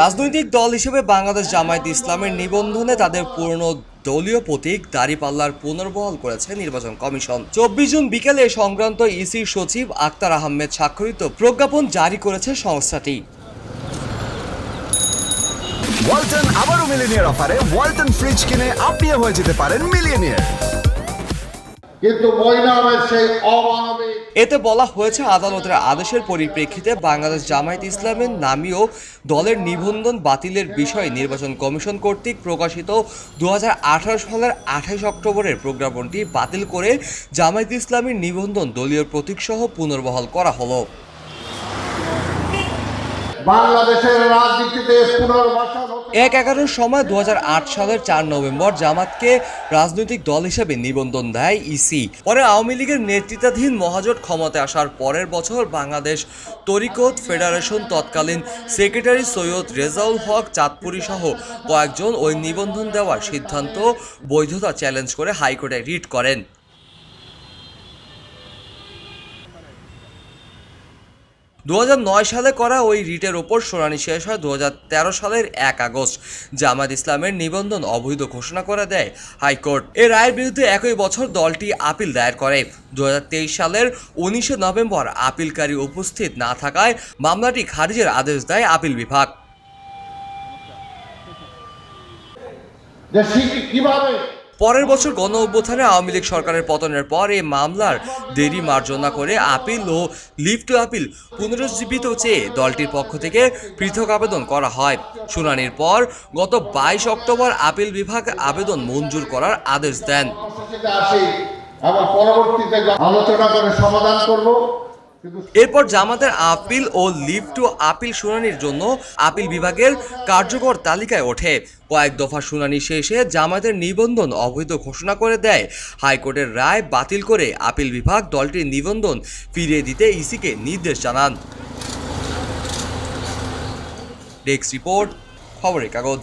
রাজনৈতিক দল হিসেবে বাংলাদেশ জামায়াত ইসলামের নিবন্ধনে তাদের পুরনো দলীয় প্রতীক দাড়িপাল্লার পুনর্বহাল করেছে নির্বাচন কমিশন। চব্বিশ জুন বিকেলে এ সংক্রান্ত ইসির সচিব আক্তার আহমেদ স্বাক্ষরিত প্রজ্ঞাপন জারি করেছে সংস্থাটি। ওয়ালটন আবারও মিলিনিয়ার অফারে ওয়ালটন ফ্রিজ কিনে আপনিও হয়ে যেতে পারেন মিলিয়নিয়ার। কিন্তু সেই অমানবিক এতে বলা হয়েছে আদালতের আদেশের পরিপ্রেক্ষিতে বাংলাদেশ জামায়াত ইসলামের নামীয় দলের নিবন্ধন বাতিলের বিষয়ে নির্বাচন কমিশন কর্তৃক প্রকাশিত দু হাজার আঠারো সালের আঠাশ অক্টোবরের প্রজ্ঞাপনটি বাতিল করে জামায়াত ইসলামের নিবন্ধন দলীয় প্রতীকসহ পুনর্বহাল করা হলো। বাংলাদেশের রাজনীতিতে পুনর্বাসন এক এগারোর সময় দু হাজার আট সালের চার নভেম্বর জামাতকে রাজনৈতিক দল হিসেবে নিবন্ধন দেয় ইসি। পরে আওয়ামী লীগের নেতৃত্বাধীন মহাজোট ক্ষমতায় আসার পরের বছর বাংলাদেশ তরিকত ফেডারেশন, তৎকালীন সেক্রেটারি সৈয়দ রেজাউল হক, চাঁদপুরি সহ কয়েকজন ওই নিবন্ধন দেওয়ার সিদ্ধান্ত বৈধতা চ্যালেঞ্জ করে হাইকোর্টে রিট করেন। দু হাজার নয় সালে করা ওই রিটের ওপর শুনানি শেষ হয় দু হাজার তেরো সালের এক আগস্ট। জামাত ইসলামের নিবন্ধন অবৈধ ঘোষণা করে দেয় হাইকোর্ট। এ রায়ের বিরুদ্ধে একই বছর দলটি আপিল দায়ের করে। দু হাজার তেইশ সালের উনিশে নভেম্বর আপিলকারী উপস্থিত না থাকায় মামলাটি খারিজের আদেশ দেয় আপিল বিভাগ। কীভাবে পরের বছর গণ অভ্যুত্থানে আওয়ামী লীগ সরকারের পতনের পর এই মামলার দেরি মার্জনা করে আপিল ও লিভ টু আপিল পুনরুজ্জীবিত চেয়ে দলটির পক্ষ থেকে পৃথক আবেদন করা হয়। শুনানির পর গত বাইশ অক্টোবর আপিল বিভাগ আবেদন মঞ্জুর করার আদেশ দেন। এবং পরবর্তীতে আলোচনা করে সমাধান করব। এরপর জামাতের আপিল ও লিভ টু আপিল শুনানির জন্য আপিল বিভাগের কার্যকর তালিকায় ওঠে। কয়েক দফা শুনানি শেষে জামাতের নিবন্ধন অবৈধ ঘোষণা করে দেয়। হাইকোর্টের রায় বাতিল করে আপিল বিভাগ দলটির নিবন্ধন ফিরিয়ে দিতে ইসিকে নির্দেশ জানান। ডেস্ক রিপোর্ট, খবরের কাগজ।